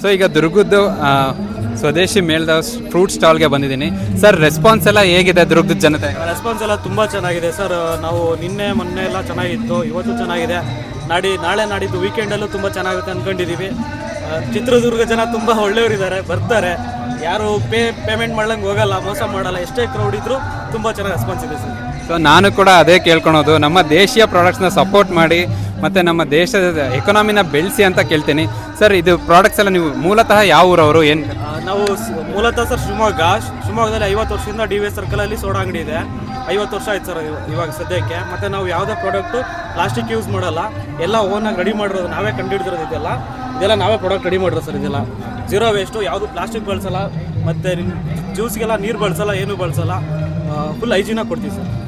so ಈಗ ದುರ್ಗದ್ದು ಸ್ವದೇಶಿ ಮೇಲ್ದ ಫ್ರೂಟ್ ಸ್ಟಾಲ್ಗೆ ಬಂದಿದ್ದೀನಿ. ಸರ್ ರೆಸ್ಪಾನ್ಸ್ ಎಲ್ಲ ಹೇಗಿದೆ ದುರ್ಗದ ಜನತೆ? ರೆಸ್ಪಾನ್ಸ್ ಎಲ್ಲ ತುಂಬ ಚೆನ್ನಾಗಿದೆ ಸರ್ ನಾವು ನಿನ್ನೆ ಮೊನ್ನೆ ಎಲ್ಲ ಚೆನ್ನಾಗಿತ್ತು ಇವತ್ತು ಚೆನ್ನಾಗಿದೆ. ನಾಡಿ ನಾಳೆ ನಾಡಿದ್ದು ವೀಕೆಂಡಲ್ಲೂ ತುಂಬ ಚೆನ್ನಾಗುತ್ತೆ ಅಂದ್ಕೊಂಡಿದ್ದೀವಿ ಚಿತ್ರದುರ್ಗ ಜನ ತುಂಬ ಒಳ್ಳೆಯವರಿದ್ದಾರೆ ಬರ್ತಾರೆ. ಯಾರು ಪೇ ಪೇಮೆಂಟ್ ಮಾಡ್ಲಂಗೆ ಹೋಗಲ್ಲ ಮೋಸ ಮಾಡಲ್ಲ ಎಷ್ಟೇ ಕ್ರೌಡ್ ಇದ್ರು ತುಂಬ ಚೆನ್ನಾಗಿ ರೆಸ್ಪಾನ್ಸ್ ಇದೆ ಸರ್ ಸೊ ನಾನು ಕೂಡ ಅದೇ ಕೇಳ್ಕೊಳೋದು. ನಮ್ಮ ದೇಶೀಯ ಪ್ರಾಡಕ್ಟ್ಸ್ನ ಸಪೋರ್ಟ್ ಮಾಡಿ ಮತ್ತು ನಮ್ಮ ದೇಶದ ಎಕನಾಮಿನ ಬೆಳೆಸಿ ಅಂತ ಕೇಳ್ತೀನಿ. ಸರ್ ಇದು ಪ್ರಾಡಕ್ಟ್ಸ್ ಎಲ್ಲ ನೀವು ಮೂಲತಃ ಯಾವ ಊರವರು, ಏನು? ನಾವು ಮೂಲತಃ ಸರ್ ಶಿವಮೊಗ್ಗ. ಶಿವಮೊಗ್ಗದಲ್ಲಿ ಐವತ್ತು ವರ್ಷದಿಂದ ಡಿ ವಿ ಸರ್ಕಲಲ್ಲಿ ಸೋಡಾ ಅಂಗಡಿ ಇದೆ. ಐವತ್ತು ವರ್ಷ ಆಯ್ತು ಸರ್ ಇವ- ಇವಾಗ ಸದ್ಯಕ್ಕೆ. ಮತ್ತು ನಾವು ಯಾವುದೇ ಪ್ರಾಡಕ್ಟು ಪ್ಲಾಸ್ಟಿಕ್ ಯೂಸ್ ಮಾಡಲ್ಲ. ಎಲ್ಲ ಓನಾಗಿ ರೆಡಿ ಮಾಡಿರೋದು ನಾವೇ ಕಂಡುಹಿಡಿದಿರೋದು ಇದೆಲ್ಲ. ಇದೆಲ್ಲ ನಾವೇ ಪ್ರಾಡಕ್ಟ್ ರೆಡಿ ಮಾಡಿರೋದು ಸರ್ ಇದೆಲ್ಲ. ಜೀರೋ ವೇಸ್ಟು ಯಾವುದು ಪ್ಲಾಸ್ಟಿಕ್ ಬಳಸಲ್ಲ. ಮತ್ತು ಜ್ಯೂಸ್ಗೆಲ್ಲ ನೀರು ಬಳಸಲ್ಲ, ಏನು ಬಳಸಲ್ಲ. ಫುಲ್ ಹೈಜೀನಾಗಿ ಕೊಡ್ತೀವಿ ಸರ್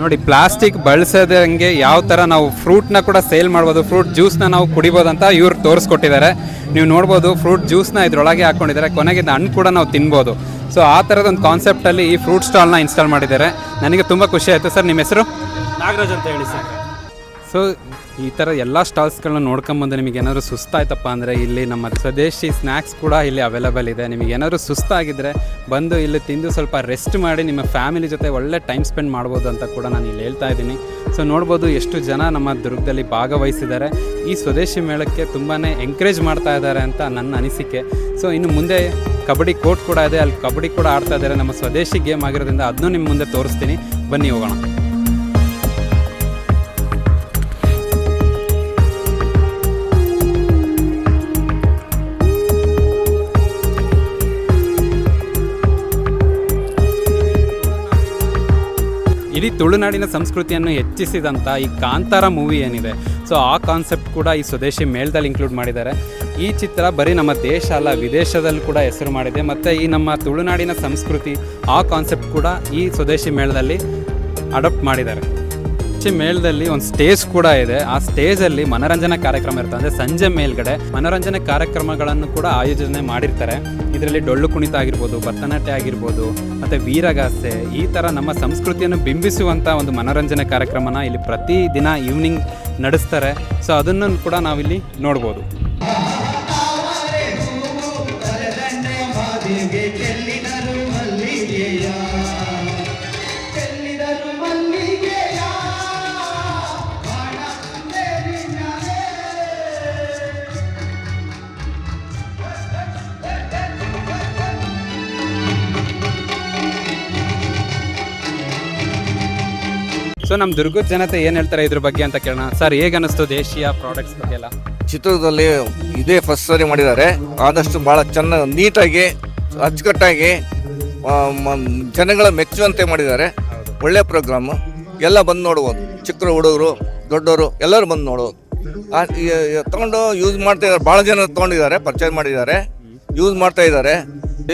ನೋಡಿ ಪ್ಲಾಸ್ಟಿಕ್ ಬಳಸದಂಗೆ ಯಾವ ಥರ ನಾವು ಫ್ರೂಟ್ನ ಕೂಡ ಸೇಲ್ ಮಾಡ್ಬೋದು ಫ್ರೂಟ್ ಜ್ಯೂಸ್ನ ನಾವು ಕುಡಿಬೋದು ಅಂತ ಇವ್ರು ತೋರಿಸ್ಕೊಟ್ಟಿದ್ದಾರೆ. ನೀವು ನೋಡ್ಬೋದು ಫ್ರೂಟ್ ಜ್ಯೂಸ್ನ ಇದರೊಳಗೆ ಹಾಕ್ಕೊಂಡಿದ್ದಾರೆ ಕೊನೆಗೆ ಹಣ್ಣು ಕೂಡ ನಾವು ತಿನ್ಬೋದು. ಸೊ ಆ ಥರದೊಂದು ಕಾನ್ಸೆಪ್ಟಲ್ಲಿ ಈ ಫ್ರೂಟ್ ಸ್ಟಾಲ್ನ ಇನ್ಸ್ಟಾಲ್ ಮಾಡಿದ್ದಾರೆ. ನನಗೆ ತುಂಬ ಖುಷಿ ಆಯಿತು ಸರ್ ನಿಮ್ಮ ಹೆಸರು? ನಾಗರಾಜ್ ಅಂತ ಹೇಳಿ ಸರ್. ಸೊ ಈ ಥರ ಎಲ್ಲ ಸ್ಟಾಲ್ಸ್ಗಳನ್ನ ನೋಡ್ಕೊಂಬಂದು ನಿಮಗೆ ಏನಾದರೂ ಸುಸ್ತಾಯ್ತಪ್ಪ ಅಂದರೆ ಇಲ್ಲಿ ನಮ್ಮ ಸ್ವದೇಶಿ ಸ್ನ್ಯಾಕ್ಸ್ ಕೂಡ ಇಲ್ಲಿ ಅವೈಲೇಬಲ್ ಇದೆ. ನಿಮಗೆ ಏನಾದರೂ ಸುಸ್ತಾಗಿದ್ದರೆ ಬಂದು ಇಲ್ಲಿ ತಿಂದು ಸ್ವಲ್ಪ ರೆಸ್ಟ್ ಮಾಡಿ ನಿಮ್ಮ ಫ್ಯಾಮಿಲಿ ಜೊತೆ ಒಳ್ಳೆ ಟೈಮ್ ಸ್ಪೆಂಡ್ ಮಾಡ್ಬೋದು ಅಂತ ಕೂಡ ನಾನು ಇಲ್ಲಿ ಹೇಳ್ತಾ ಇದ್ದೀನಿ. ಸೊ ನೋಡ್ಬೋದು ಎಷ್ಟು ಜನ ನಮ್ಮ ದುರ್ಗದಲ್ಲಿ ಭಾಗವಹಿಸಿದ್ದಾರೆ. ಈ ಸ್ವದೇಶಿ ಮೇಳಕ್ಕೆ ತುಂಬಾ ಎಂಕರೇಜ್ ಮಾಡ್ತಾ ಇದ್ದಾರೆ ಅಂತ ನನ್ನ ಅನಿಸಿಕೆ. ಸೊ ಇನ್ನು ಮುಂದೆ ಕಬಡ್ಡಿ ಕೋರ್ಟ್ ಕೂಡ ಇದೆ. ಅಲ್ಲಿ ಕಬಡ್ಡಿ ಕೂಡ ಆಡ್ತಾ ಇದ್ದಾರೆ. ನಮ್ಮ ಸ್ವದೇಶಿ ಗೇಮ್ ಆಗಿರೋದ್ರಿಂದ ಅದನ್ನೂ ನಿಮ್ಮ ಮುಂದೆ ತೋರಿಸ್ತೀನಿ. ಬನ್ನಿ ಹೋಗೋಣ. ತುಳುನಾಡಿನ ಸಂಸ್ಕೃತಿಯನ್ನು ಹೆಚ್ಚಿಸಿದಂಥ ಈ ಕಾಂತಾರ ಮೂವಿ ಏನಿದೆ ಸೊ ಆ ಕಾನ್ಸೆಪ್ಟ್ ಕೂಡ ಈ ಸ್ವದೇಶಿ ಮೇಳದಲ್ಲಿ ಇನ್ಕ್ಲೂಡ್ ಮಾಡಿದ್ದಾರೆ. ಈ ಚಿತ್ರ ಬರೀ ನಮ್ಮ ದೇಶ ಅಲ್ಲ, ವಿದೇಶದಲ್ಲಿ ಕೂಡ ಹೆಸರು ಮಾಡಿದೆ. ಮತ್ತು ಈ ನಮ್ಮ ತುಳುನಾಡಿನ ಸಂಸ್ಕೃತಿ ಆ ಕಾನ್ಸೆಪ್ಟ್ ಕೂಡ ಈ ಸ್ವದೇಶಿ ಮೇಳದಲ್ಲಿ ಅಡಾಪ್ಟ್ ಮಾಡಿದ್ದಾರೆ. ಸ್ವದೇಶಿ ಮೇಳದಲ್ಲಿ ಒಂದು ಸ್ಟೇಜ್ ಕೂಡ ಇದೆ. ಆ ಸ್ಟೇಜಲ್ಲಿ ಮನರಂಜನಾ ಕಾರ್ಯಕ್ರಮ ಇರ್ತದೆ ಅಂದರೆ ಸಂಜೆ ಮೇಲ್ಗಡೆ ಮನೋರಂಜನೆ ಕಾರ್ಯಕ್ರಮಗಳನ್ನು ಕೂಡ ಆಯೋಜನೆ ಮಾಡಿರ್ತಾರೆ. ಇದರಲ್ಲಿ ಡೊಳ್ಳು ಕುಣಿತ ಆಗಿರ್ಬೋದು, ಭರತನಾಟ್ಯ ಆಗಿರ್ಬೋದು, ಮತ್ತು ವೀರಗಾಸೆ ಈ ಥರ ನಮ್ಮ ಸಂಸ್ಕೃತಿಯನ್ನು ಬಿಂಬಿಸುವಂಥ ಒಂದು ಮನೋರಂಜನೆ ಕಾರ್ಯಕ್ರಮನ ಇಲ್ಲಿ ಪ್ರತಿ ದಿನ ಈವ್ನಿಂಗ್ ನಡೆಸ್ತಾರೆ. ಸೊ ಅದನ್ನು ಕೂಡ ನಾವಿಲ್ಲಿ ನೋಡ್ಬೋದು. ಸೊ ನಮ್ಮ ದುರ್ಗದ ಜನತೆ ಏನು ಹೇಳ್ತಾರೆ ಇದ್ರ ಬಗ್ಗೆ ಅಂತ ಕೇಳೋಣ. ಸರ್ ಹೇಗೆ ಅನ್ನಿಸ್ತು ದೇಶೀಯ ಪ್ರಾಡಕ್ಟ್ಸ್ ಬಗ್ಗೆ ಎಲ್ಲ ಚಿತ್ರದಲ್ಲಿ ಇದೇ ಫಸ್ಟ್ ಸರಿ ಮಾಡಿದ್ದಾರೆ. ಆದಷ್ಟು ಭಾಳ ಚೆನ್ನಾಗಿ ನೀಟಾಗಿ, ಅಚ್ಚುಕಟ್ಟಾಗಿ ಜನಗಳ ಮೆಚ್ಚುವಂತೆ ಮಾಡಿದ್ದಾರೆ. ಒಳ್ಳೆ ಪ್ರೋಗ್ರಾಮು ಎಲ್ಲ ಬಂದು ನೋಡ್ಬೋದು. ಚಿಕ್ಕ ಹುಡುಗರು ದೊಡ್ಡವರು ಎಲ್ಲರೂ ಬಂದು ನೋಡ್ಬೋದು. ತಗೊಂಡು ಯೂಸ್ ಮಾಡ್ತಾ ಇದ್ದಾರೆ. ಭಾಳ ಜನ ತೊಗೊಂಡಿದ್ದಾರೆ ಪರ್ಚೇಸ್ ಮಾಡಿದ್ದಾರೆ. ಯೂಸ್ ಮಾಡ್ತಾ ಇದ್ದಾರೆ.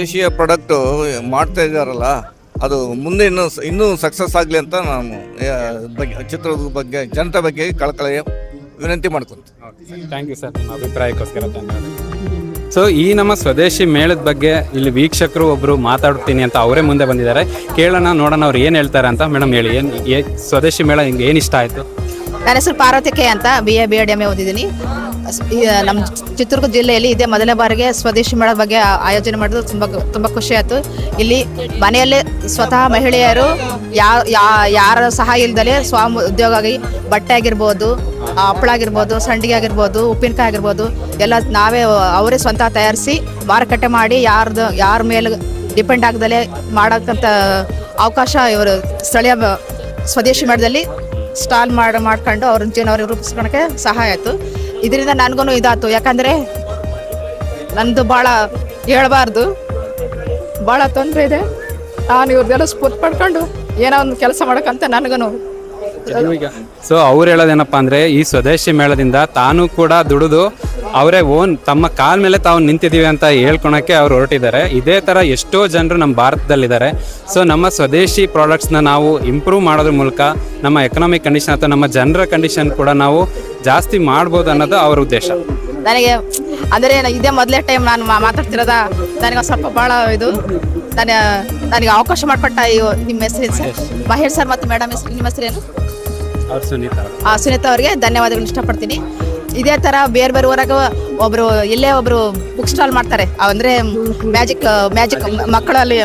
ದೇಶೀಯ ಪ್ರಾಡಕ್ಟು ಮಾಡ್ತಾ ಇದ್ದಾರಲ್ಲ ಅದು ಮುಂದೆ ಇನ್ನೂ ಇನ್ನೂ ಸಕ್ಸಸ್ ಆಗಲಿ ಅಂತ ನಾನು ಬಗ್ಗೆ, ಚಿತ್ರದ ಬಗ್ಗೆ ಜನತೆ ಬಗ್ಗೆ ಕಳಕಳಿಯ ವಿನಂತಿ ಮಾಡ್ಕೊತೀನಿ. ಥ್ಯಾಂಕ್ ಯು ಸರ್ ನಿಮ್ಮ ಅಭಿಪ್ರಾಯಕ್ಕೋಸ್ಕರ ಸೊ ಈ ನಮ್ಮ ಸ್ವದೇಶಿ ಮೇಳದ ಬಗ್ಗೆ ಇಲ್ಲಿ ವೀಕ್ಷಕರು ಒಬ್ಬರು ಮಾತಾಡ್ತೀನಿ ಅಂತ ಅವರೇ ಮುಂದೆ ಬಂದಿದ್ದಾರೆ. ಕೇಳೋಣ, ನೋಡೋಣ ಅವ್ರು ಏನು ಹೇಳ್ತಾರೆ ಅಂತ ಮೇಡಮ್ ಹೇಳಿ. ಏನು ಸ್ವದೇಶಿ ಮೇಳ ಹಿಂಗೆ, ಏನು ಇಷ್ಟ ಆಯಿತು? ನನ್ನ ಹೆಸರು ಪಾರ್ವತಿ ಕೆ ಅಂತ B A B Ed M A ಓದಿದ್ದೀನಿ. ನಮ್ಮ ಚಿತ್ರದುರ್ಗ ಜಿಲ್ಲೆಯಲ್ಲಿ ಇದೇ ಮೊದಲನೇ ಬಾರಿಗೆ ಸ್ವದೇಶಿ ಮೇಳ ಬಗ್ಗೆ ಆಯೋಜನೆ ಮಾಡೋದು ತುಂಬ ತುಂಬ ಖುಷಿ ಆಯಿತು. ಇಲ್ಲಿ ಮನೆಯಲ್ಲೇ ಸ್ವತಃ ಮಹಿಳೆಯರು ಯಾ ಯಾರ ಸಹಾಯ ಇಲ್ದಲೆ ಸ್ವ ಉದ್ಯೋಗ ಆಗಿ ಬಟ್ಟೆ ಆಗಿರ್ಬೋದು ಹಪ್ಪಳ ಆಗಿರ್ಬೋದು, ಸಂಡಿಗೆ ಆಗಿರ್ಬೋದು, ಉಪ್ಪಿನಕಾಯಿ ಆಗಿರ್ಬೋದು, ಎಲ್ಲ ನಾವೇ ಅವರೇ ಸ್ವಂತ ತಯಾರಿಸಿ ಮಾರುಕಟ್ಟೆ ಮಾಡಿ ಯಾರ್ದು, ಯಾರ ಮೇಲೆ ಡಿಪೆಂಡ್ ಆಗದಲೆ ಮಾಡೋಕ್ಕಂಥ ಅವಕಾಶ ಇವರು ಸ್ಥಳೀಯ ಸ್ವದೇಶಿ ಮೇಳದಲ್ಲಿ ಸ್ಟಾಲ್ ಮಾಡಿ, ಮಾಡ್ಕೊಂಡು ಅವ್ರ ಜೀವನ ಅವ್ರಿಗೆ ರೂಪಿಸ್ಕೊಳಕ್ಕೆ ಸಹಾಯ ಆಯಿತು. ಇದರಿಂದ ನನಗೂ ಇದಾಯ್ತು. ಯಾಕಂದರೆ ನಂದು ಭಾಳ ಹೇಳಬಾರ್ದು. ಭಾಳ ತೊಂದರೆ ಇದೆ. ನಾನು ಇವ್ರದ್ದೆಲ್ಲ ಸ್ಫೂರ್ತಿ ಪಡ್ಕೊಂಡು ಏನೋ ಒಂದು ಕೆಲಸ ಮಾಡೋಕ್ಕಂತ ನನಗೂ ಸೊ ಅವ್ರು ಹೇಳೋದೇನಪ್ಪ ಅಂದರೆ ಈ ಸ್ವದೇಶಿ ಮೇಳದಿಂದ ತಾನು ಕೂಡ ದುಡಿದು ಅವರೇ ಓನ್ ತಮ್ಮ ಕಾಲ ಮೇಲೆ ತಾವು ನಿಂತಿದ್ದೀವಿ ಅಂತ ಹೇಳ್ಕೊಳಕ್ಕೆ ಅವ್ರು ಹೊರಟಿದ್ದಾರೆ. ಇದೇ ಥರ ಎಷ್ಟೋ ಜನರು ನಮ್ಮ ಭಾರತದಲ್ಲಿದ್ದಾರೆ. ಸೊ ನಮ್ಮ ಸ್ವದೇಶಿ ಪ್ರಾಡಕ್ಟ್ಸ್ನ ನಾವು ಇಂಪ್ರೂವ್ ಮಾಡೋದ್ರ ಮೂಲಕ ನಮ್ಮ ಎಕನಾಮಿಕ್ ಕಂಡೀಷನ್ ಅಥವಾ ನಮ್ಮ ಜನರ ಕಂಡೀಷನ್ ಕೂಡ ನಾವು ಜಾಸ್ತಿ ಮಾಡ್ಬೋದು ಅನ್ನೋದು ಅವ್ರ ಉದ್ದೇಶ. ನನಗೆ ಅಂದರೆ ಇದೇ ಮೊದಲೇ ಟೈಮ್ ನಾನು ಮಾತಾಡ್ತಿರೋದ ನನಗೆ ಸ್ವಲ್ಪ ಭಾಳ ಇದು. ನಾನು ನನಗೆ ಅವಕಾಶ ಮಾಡಿಕೊಟ್ಟ ಈ ನಿಮ್ಮ ಹೆಸರಿನ ಸರ್? ಮಹೇಶ್. ಸರ್ ಮತ್ತು ಮೇಡಮ್ ಹೆಸರು ನಿಮ್ಮ ಹೆಸರೇನು? ಸುನೀತಾ. ಆ, ಸುನೀತಾ ಅವರಿಗೆ ಧನ್ಯವಾದಗಳು ಇಷ್ಟಪಡ್ತೀನಿ. ಇದೇ ತರ ಬೇರೆ ಬೇರೆ ಊರಾಗ ಒಬ್ರು, ಇಲ್ಲೇ ಒಬ್ರು ಬುಕ್ ಸ್ಟಾಲ್ ಮಾಡ್ತಾರೆ. ಅಂದ್ರೆ ಮ್ಯಾಜಿಕ್ ಮ್ಯಾಜಿಕ್ ಮಕ್ಕಳಲ್ಲಿ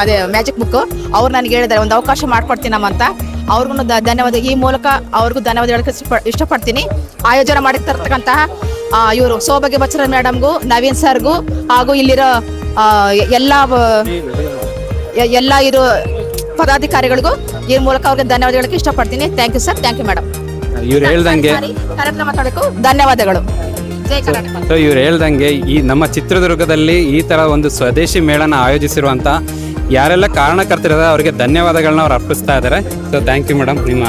ಅದೇ ಮ್ಯಾಜಿಕ್ ಬುಕ್ ಅವ್ರು ನನಗೆ ಹೇಳಿದ್ದಾರೆ, ಒಂದು ಅವಕಾಶ ಮಾಡಿಕೊಡ್ತೀನಮ್ಮ ಅಂತ. ಅವ್ರಿಗೂ ಧನ್ಯವಾದ. ಈ ಮೂಲಕ ಅವ್ರಿಗೂ ಧನ್ಯವಾದ ಹೇಳಕ್ಕೆ ಇಷ್ಟ- ಇಷ್ಟಪಡ್ತೀನಿ. ಆಯೋಜನೆ ಮಾಡಿರ್ತಕ್ಕಂತಹ ಇವರು ಸೌಭಾಗ್ಯ ಬಚ್ಚರ ಮೇಡಮ್ಗೂ, ನವೀನ್ ಸರ್ಗೂ, ಹಾಗೂ ಇಲ್ಲಿರೋ ಎಲ್ಲ ಎಲ್ಲ ಇರೋ ಪದಾಧಿಕಾರಿಗಳಿಗೂ ಈ ಮೂಲಕ ಅವ್ರಿಗೆ ಧನ್ಯವಾದ ಹೇಳಕ್ಕೆ ಇಷ್ಟಪಡ್ತೀನಿ. Thank you sir thank you madam ಇವ್ರು ಹೇಳ್ದಂಗೆ ಕಾರ್ಯಕ್ರಮ ಮಾತಾಡಬೇಕು ಧನ್ಯವಾದಗಳು. ಜೈ ಕರ್ನಾಟಕ. ಸೊ ಇವ್ರು ಹೇಳ್ದಂಗೆ ಈ ನಮ್ಮ ಚಿತ್ರದುರ್ಗದಲ್ಲಿ ಈ ತರ ಒಂದು ಸ್ವದೇಶಿ ಮೇಳನ ಆಯೋಜಿಸಿರುವಂತ ಯಾರೆಲ್ಲ ಕಾರಣಕರ್ತರಿದ್ದಾರೆ ಅವರಿಗೆ ಧನ್ಯವಾದಗಳನ್ನ ಅವ್ರು ಅರ್ಪಿಸ್ತಾ ಇದ್ದಾರೆ. ಸೊ ಥ್ಯಾಂಕ್ ಯು ಮೇಡಮ್ ನಿಮ್ಮ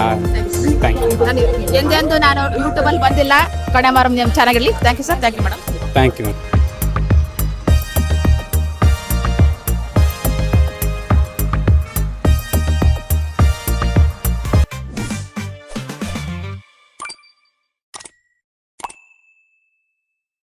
ಥ್ಯಾಂಕ್ ಯು ನಾನು ಎಂದೆಂದು ನಾನು ಯೂಟ್ಯೂಬಲ್ಲಿ ಬಂದಿಲ್ಲ. ಕಣೆ ಮಾರಂ ನಿಮ್ಮ ಚೆನ್ನಾಗಿರಲಿ thank you sir thank you madam thank you